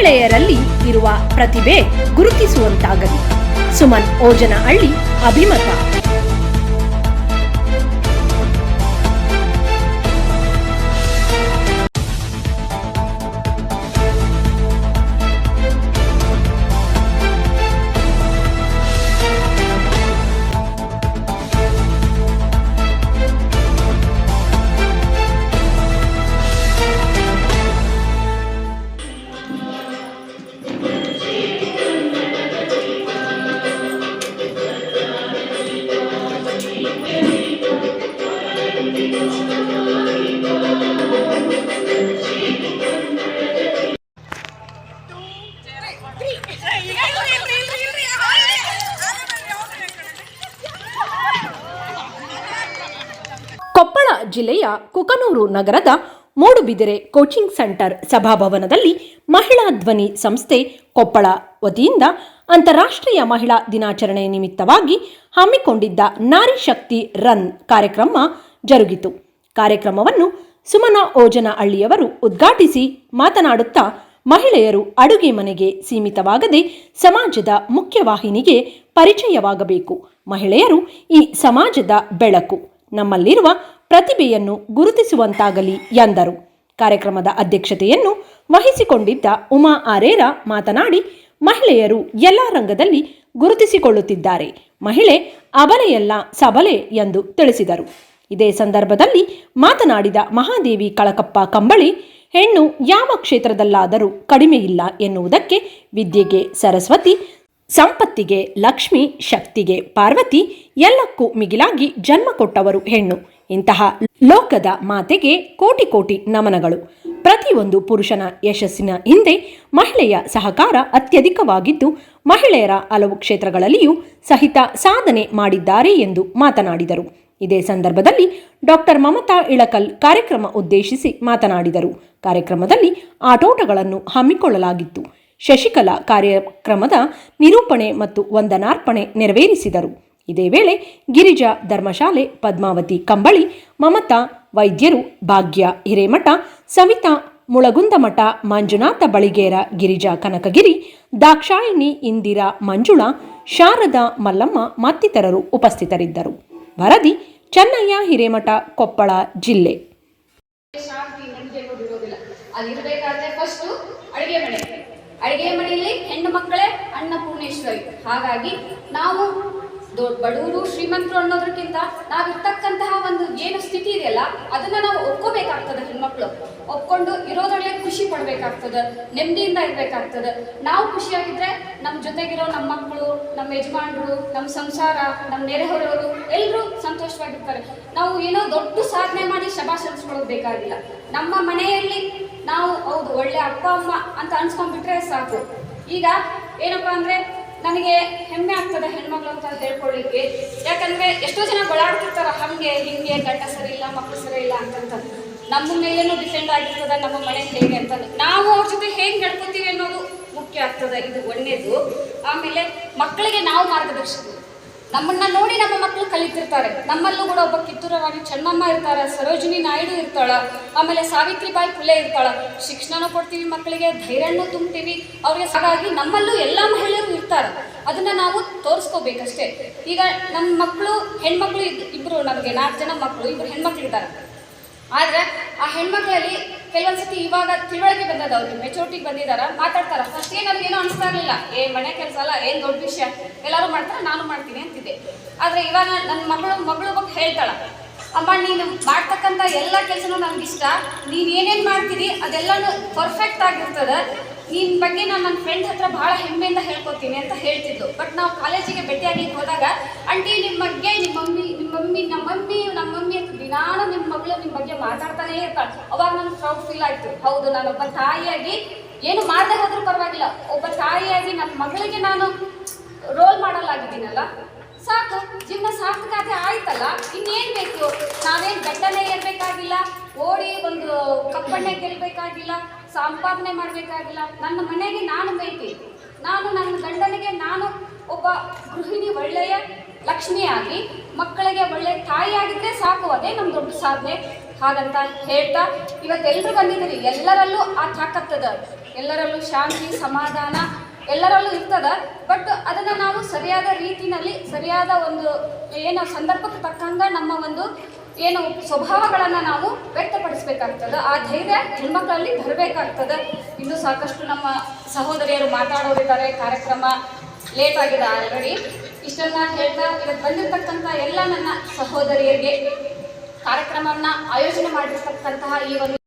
ಮಹಿಳೆಯರಲ್ಲಿ ಇರುವ ಪ್ರತಿಭೆ ಗುರುತಿಸುವಂತಾಗಲಿ. ಸುಮನ್ ಓಜನಹಳ್ಳಿ ಅಭಿಮತ. ಕೊಪ್ಪಳ ಜಿಲ್ಲೆಯ ಕುಕನೂರು ನಗರದ ಮೂಡುಬಿದಿರೆ ಕೋಚಿಂಗ್ ಸೆಂಟರ್ ಸಭಾಭವನದಲ್ಲಿ ಮಹಿಳಾ ಧ್ವನಿ ಸಂಸ್ಥೆ ಕೊಪ್ಪಳ ವತಿಯಿಂದ ಅಂತಾರಾಷ್ಟ್ರೀಯ ಮಹಿಳಾ ದಿನಾಚರಣೆ ನಿಮಿತ್ತವಾಗಿ ಹಮ್ಮಿಕೊಂಡಿದ್ದ ನಾರಿ ಶಕ್ತಿ ರನ್ ಕಾರ್ಯಕ್ರಮ ಜರುಗಿತು. ಕಾರ್ಯಕ್ರಮವನ್ನು ಸುಮನ ಓಜನಹಳ್ಳಿಯವರು ಉದ್ಘಾಟಿಸಿ ಮಾತನಾಡುತ್ತಾ ಮಹಿಳೆಯರು ಅಡುಗೆ ಮನೆಗೆ ಸೀಮಿತವಾಗದೆ ಸಮಾಜದ ಮುಖ್ಯವಾಹಿನಿಗೆ ಪರಿಚಯವಾಗಬೇಕು. ಮಹಿಳೆಯರು ಈ ಸಮಾಜದ ಬೆಳಕು, ನಮ್ಮಲ್ಲಿರುವ ಪ್ರತಿಭೆಯನ್ನು ಗುರುತಿಸುವಂತಾಗಲಿ ಎಂದರು. ಕಾರ್ಯಕ್ರಮದ ಅಧ್ಯಕ್ಷತೆಯನ್ನು ವಹಿಸಿಕೊಂಡಿದ್ದ ಉಮಾ ಆರೇರ ಮಾತನಾಡಿ, ಮಹಿಳೆಯರು ಎಲ್ಲ ರಂಗದಲ್ಲಿ ಗುರುತಿಸಿಕೊಳ್ಳುತ್ತಿದ್ದಾರೆ. ಮಹಿಳೆ, ಅಬಲೆಯಲ್ಲ ಸಬಲೆ ಎಂದು ತಿಳಿಸಿದರು. ಇದೇ ಸಂದರ್ಭದಲ್ಲಿ ಮಾತನಾಡಿದ ಮಹಾದೇವಿ ಕಳಕಪ್ಪ ಕಂಬಳಿ, ಹೆಣ್ಣು ಯಾವ ಕ್ಷೇತ್ರದಲ್ಲಾದರೂ ಕಡಿಮೆ ಇಲ್ಲ ಎನ್ನುವುದಕ್ಕೆ ವಿದ್ಯೆಗೆ ಸರಸ್ವತಿ, ಸಂಪತ್ತಿಗೆ ಲಕ್ಷ್ಮಿ, ಶಕ್ತಿಗೆ ಪಾರ್ವತಿ ಎಲ್ಲಕ್ಕೂ ಮಿಗಿಲಾಗಿ ಜನ್ಮ ಕೊಟ್ಟವರು ಹೆಣ್ಣು. ಇಂತಹ ಲೋಕದ ಮಾತೆಗೆ ಕೋಟಿ ಕೋಟಿ ನಮನಗಳು. ಪ್ರತಿಯೊಂದು ಪುರುಷನ ಯಶಸ್ಸಿನ ಹಿಂದೆ ಮಹಿಳೆಯ ಸಹಕಾರ ಅತ್ಯಧಿಕವಾಗಿದ್ದು, ಮಹಿಳೆಯರ ಹಲವು ಕ್ಷೇತ್ರಗಳಲ್ಲಿಯೂ ಸಹಿತ ಸಾಧನೆ ಮಾಡಿದ್ದಾರೆ ಎಂದು ಮಾತನಾಡಿದರು. ಇದೇ ಸಂದರ್ಭದಲ್ಲಿ ಡಾಕ್ಟರ್ ಮಮತಾ ಇಳಕಲ್ ಕಾರ್ಯಕ್ರಮ ಉದ್ದೇಶಿಸಿ ಮಾತನಾಡಿದರು. ಕಾರ್ಯಕ್ರಮದಲ್ಲಿ ಆಟೋಟಗಳನ್ನು ಹಮ್ಮಿಕೊಳ್ಳಲಾಗಿತ್ತು. ಶಶಿಕಲಾ ಕಾರ್ಯಕ್ರಮದ ನಿರೂಪಣೆ ಮತ್ತು ವಂದನಾರ್ಪಣೆ ನೆರವೇರಿಸಿದರು. ಇದೇ ವೇಳೆ ಗಿರಿಜಾ ಧರ್ಮಶಾಲೆ, ಪದ್ಮಾವತಿ ಕಂಬಳಿ, ಮಮತಾ ವೈದ್ಯರು, ಭಾಗ್ಯ ಹಿರೇಮಠ, ಸವಿತಾ ಮುಳಗುಂದಮಠ, ಮಂಜುನಾಥ ಬಳಿಗೇರ, ಗಿರಿಜಾ ಕನಕಗಿರಿ, ದಾಕ್ಷಾಯಿಣಿ ಇಂದಿರಾ ಮಂಜುಳಾ, ಶಾರದಾ ಮಲ್ಲಮ್ಮ ಮತ್ತಿತರರು ಉಪಸ್ಥಿತರಿದ್ದರು. ವರದಿ, ಚೆನ್ನಯ್ಯ, ಹಿರೇಮಠ, ಕೊಪ್ಪಳ ಜಿಲ್ಲೆ. ಅದಿರಬೇಕಾದ್ರೆ ಅಡಿಗೆ ಮನೆ. ಅಡಿಗೆ ಮನೆಯಲ್ಲಿ ಹೆಣ್ಣು ಮಕ್ಕಳೇ ಅನ್ನಪೂರ್ಣೇಶ್ವರಿ. ಹಾಗಾಗಿ ನಾವು ಬಡೂರು ಬಡವರು ಶ್ರೀಮಂತರು ಅನ್ನೋದಕ್ಕಿಂತ ನಾವಿರ್ತಕ್ಕಂತಹ ಒಂದು ಏನು ಸ್ಥಿತಿ ಇದೆಯಲ್ಲ, ಅದನ್ನ ನಾವು ಒಪ್ಕೋಬೇಕಾಗ್ತದೆ ಹೆಣ್ಮಕ್ಳು. ಒಪ್ಕೊಂಡು ಇರೋದ್ರಲ್ಲೇ ಖುಷಿ ನೆಮ್ಮದಿಯಿಂದ ಇರಬೇಕಾಗ್ತದೆ. ನಾವು ಖುಷಿಯಾಗಿದ್ರೆ ನಮ್ಮ ಜೊತೆಗಿರೋ ನಮ್ಮ ಮಕ್ಕಳು, ನಮ್ಮ ಯಜಮಾನರು, ನಮ್ಮ ಸಂಸಾರ, ನಮ್ಮ ನೆರೆಹೊರೆಯವರು ಎಲ್ಲರೂ ಸಂತೋಷವಾಗಿರ್ತಾರೆ. ನಾವು ಏನೋ ದೊಡ್ಡ ಸಾಧನೆ ಮಾಡಿ ಅನ್ಸ್ಕೊಳ್ಳೋದು ಬೇಕಾಗಿಲ್ಲ. ನಮ್ಮ ಮನೆಯಲ್ಲಿ ನಾವು, ಹೌದು, ಒಳ್ಳೆ ಅಪ್ಪ, ಅಮ್ಮ ಅಂತ ಅನ್ಸ್ಕೊಂಡ್ಬಿಟ್ರೆ ಸಾಕು. ಈಗ ಏನಪ್ಪ ಅಂದ್ರೆ ನನಗೆ ಹೆಮ್ಮೆ ಆಗ್ತದೆ ಹೆಣ್ಮಕ್ಳು ಅಂತ ಹೇಳ್ಕೊಳ್ಳಿಕ್ಕೆ ಯಾಕಂದ್ರೆ ಎಷ್ಟೋ ಜನ ಬಳಾಡ್ತಿರ್ತಾರ ಹಂಗೆ, ಹಿಂಗೆ, ಗಂಡ ಸರಿ ಇಲ್ಲ ಮಕ್ಕಳು ಸರಿ ಇಲ್ಲ ಅಂತಂತ. ನಮ್ಮ ಮೇಲೇನು ಡಿಪೆಂಡ್ ಆಗಿರ್ತದೆ, ನಮ್ಮ ಮನೆ ಹೇಗೆ ಅಂತ ನಾವು ಅವ್ರ ಜೊತೆ ಹೇಗೆ ನಡ್ಕೋತೀವಿ ಅನ್ನೋದು ಮುಖ್ಯ ಆಗ್ತದೆ, ಇದು ಒಳ್ಳೇದು. ಆಮೇಲೆ ಮಕ್ಕಳಿಗೆ ನಾವು ಮಾರ್ಗದರ್ಶಕ ನಮ್ಮನ್ನ ನೋಡಿ ನಮ್ಮ ಮಕ್ಕಳು ಕಲಿತಿರ್ತಾರೆ. ನಮ್ಮಲ್ಲೂ ಕೂಡ ಒಬ್ಬ ಕಿತ್ತೂರ ರಾಣಿ ಚೆನ್ನಮ್ಮ ಇರ್ತಾರೆ, ಸರೋಜಿನಿ ನಾಯ್ಡು ಇರ್ತಾಳ, ಆಮೇಲೆ ಸಾವಿತ್ರಿಬಾಯಿ ಫುಲೆ ಇರ್ತಾಳ. ಶಿಕ್ಷಣನೂ ಕೊಡ್ತೀವಿ ಮಕ್ಕಳಿಗೆ, ಧೈರ್ಯನೂ ತುಂಬ್ತೀವಿ. ಅವ್ರಿಗೆ ಹಾಗಾಗಿ ನಮ್ಮಲ್ಲೂ ಎಲ್ಲ ಮಹಿಳೆಯರು ಇರ್ತಾರೆ. ಅದನ್ನ ನಾವು ತೋರಿಸ್ಕೋಬೇಕಷ್ಟೇ. ಈಗ ನಮ್ಮ ಮಕ್ಕಳು ಹೆಣ್ಮಕ್ಳು ಇಬ್ರು ನಮಗೆ ನಾಲ್ಕು ಜನ ಮಕ್ಕಳು ಇಬ್ರು ಹೆಣ್ಮಕ್ಳು ಇದ್ದಾರೆ ಆದ್ರೆ ಹೆಣ್ಮಕ್ಳಲ್ಲಿ ಕೆಲವೊಂದ್ಸತಿ ಇವಾಗ ತಿಳುವಳಿಕೆ ಬಂದದ ಅವ್ರಿಗೆ ಮೆಚೂರಿಟಿಗೆ ಬಂದಿದಾರ, ಮಾತಾಡ್ತಾರ. ಫಸ್ಟ್ ಏನ್ ಅವ್ರಿಗೆ ಏನೋ ಅನಿಸ್ತಾ ಇರಲಿಲ್ಲ. ಏ, ಮನೆ ಕೆಲಸ ಅಲ್ಲ, ಏನ್ ದೊಡ್ಡ ವಿಷಯ? ಎಲ್ಲರೂ ಮಾಡ್ತಾರೆ, ನಾನು ಮಾಡ್ತೀನಿ ಅಂತಿದ್ದೆ. ಆದ್ರೆ ಇವಾಗ ನನ್ನ ಮಗಳು ಮಗಳು ಬಗ್ಗೆ ಹೇಳ್ತಾಳ. ಅಮ್ಮ, ನೀನು ಮಾಡ್ತಕ್ಕಂಥ ಎಲ್ಲ ಕೆಲಸನೂ ನನಗೆ ಇಷ್ಟ ನೀನು ಏನೇನು ಮಾಡ್ತೀನಿ ಅದೆಲ್ಲನೂ ಪರ್ಫೆಕ್ಟ್ ಆಗಿರ್ತದೆ. ನಿನ್ನ ಬಗ್ಗೆ ನಾನು ನನ್ನ ಫ್ರೆಂಡ್ ಹತ್ರ ಭಾಳ ಹೆಮ್ಮೆಯಿಂದ ಹೇಳ್ಕೊತೀನಿ ಅಂತ ಹೇಳ್ತಿದ್ಲು. ಬಟ್ ನಾವು ಕಾಲೇಜಿಗೆ ಭೇಟಿಯಾಗಿ ಹೋದಾಗ, ಆಂಟಿ ನಿಮ್ಮ ಬಗ್ಗೆ ನಿಮ್ಮ ಮಮ್ಮಿ ನಿಮ್ಮ ಮಮ್ಮಿ ನಮ್ಮ ಮಮ್ಮಿ ನಮ್ಮ ಮಮ್ಮಿ ಅಂತ ದಿನಾನು ನಿಮ್ಮ ಮಗಳು ನಿಮ್ಮ ಬಗ್ಗೆ ಮಾತಾಡ್ತಾನೇ ಇರ್ತಾಳೆ. ಅವಾಗ ನನಗೆ ಪ್ರೌಡ್ ಫೀಲ್ ಆಯ್ತು. ಹೌದು ನಾನೊಬ್ಬ ತಾಯಿಯಾಗಿ ಏನು ಮಾಡದೆ ಹೋದ್ರೂ ಪರವಾಗಿಲ್ಲ. ಒಬ್ಬ ತಾಯಿಯಾಗಿ ನನ್ನ ಮಗಳಿಗೆ ನಾನು ರೋಲ್ ಮಾಡಲ್ ಆಗಿದ್ದೀನಲ್ಲ. ಸಾಕು, ಜೀವನ ಸಾರ್ಥಕತೆ ಆಯ್ತಲ್ಲ? ಇನ್ನೇನು ಬೇಕು? ನಾವೇನ್ ಬೆಟ್ಟನೇ ಏರ್ಬೇಕಾಗಿಲ್ಲ? ಓಡಿ ಒಂದು ಕಪ್ಪಣ್ಣೆ ಗೆಲ್ಬೇಕಾಗಿಲ್ಲ? ಸಂಪಾದನೆ ಮಾಡಬೇಕಾಗಿಲ್ಲ. ನನ್ನ ಮನೆಗೆ ನಾನು ಬೇಕಿ ನಾನು ನನ್ನ ಗಂಡನಿಗೆ ನಾನು ಒಬ್ಬ ಗೃಹಿಣಿ ಒಳ್ಳೆಯ ಲಕ್ಷ್ಮಿಯಾಗಿ, ಮಕ್ಕಳಿಗೆ ಒಳ್ಳೆಯ ತಾಯಿಯಾಗಿದ್ದರೆ ಸಾಕು, ಅದೇ ನಮ್ಮ ದೊಡ್ಡ ಸಾಧನೆ ಹಾಗಂತ ಹೇಳ್ತಾ ಇವತ್ತೆಲ್ಲರೂ ಬಂದಿದ್ದೀರಿ. ಎಲ್ಲರಲ್ಲೂ ಆ ತಾಕತ್ತದ ಎಲ್ಲರಲ್ಲೂ ಶಾಂತಿ, ಸಮಾಧಾನ ಎಲ್ಲರಲ್ಲೂ ಇರ್ತದ. ಬಟ್ ಅದನ್ನು ನಾವು ಸರಿಯಾದ ರೀತಿನಲ್ಲಿ, ಸರಿಯಾದ ಒಂದು ಏನು ಸಂದರ್ಭಕ್ಕೆ ತಕ್ಕಂಗೆ ನಮ್ಮ ಒಂದು ಏನು ಸ್ವಭಾವಗಳನ್ನು ನಾವು ವ್ಯಕ್ತಪಡಿಸ್ಬೇಕಾಗ್ತದೆ. ಆ ಧೈರ್ಯ ಹೆಣ್ಮಕ್ಳಲ್ಲಿ ಬರಬೇಕಾಗ್ತದೆ. ಇನ್ನು ಸಾಕಷ್ಟು ನಮ್ಮ ಸಹೋದರಿಯರು ಮಾತಾಡೋರಿದ್ದಾರೆ ಕಾರ್ಯಕ್ರಮ ಲೇಟ್ ಆಗಿದೆ ಆಲ್ರೆಡಿ ಇಷ್ಟನ್ನ ಹೇಳ್ತಾ ಇವತ್ತು ಬಂದಿರತಕ್ಕಂಥ ಎಲ್ಲ ನನ್ನ ಸಹೋದರಿಯರಿಗೆ ಕಾರ್ಯಕ್ರಮವನ್ನು ಆಯೋಜನೆ ಮಾಡಿರ್ತಕ್ಕಂತಹ ಈ ಒಂದು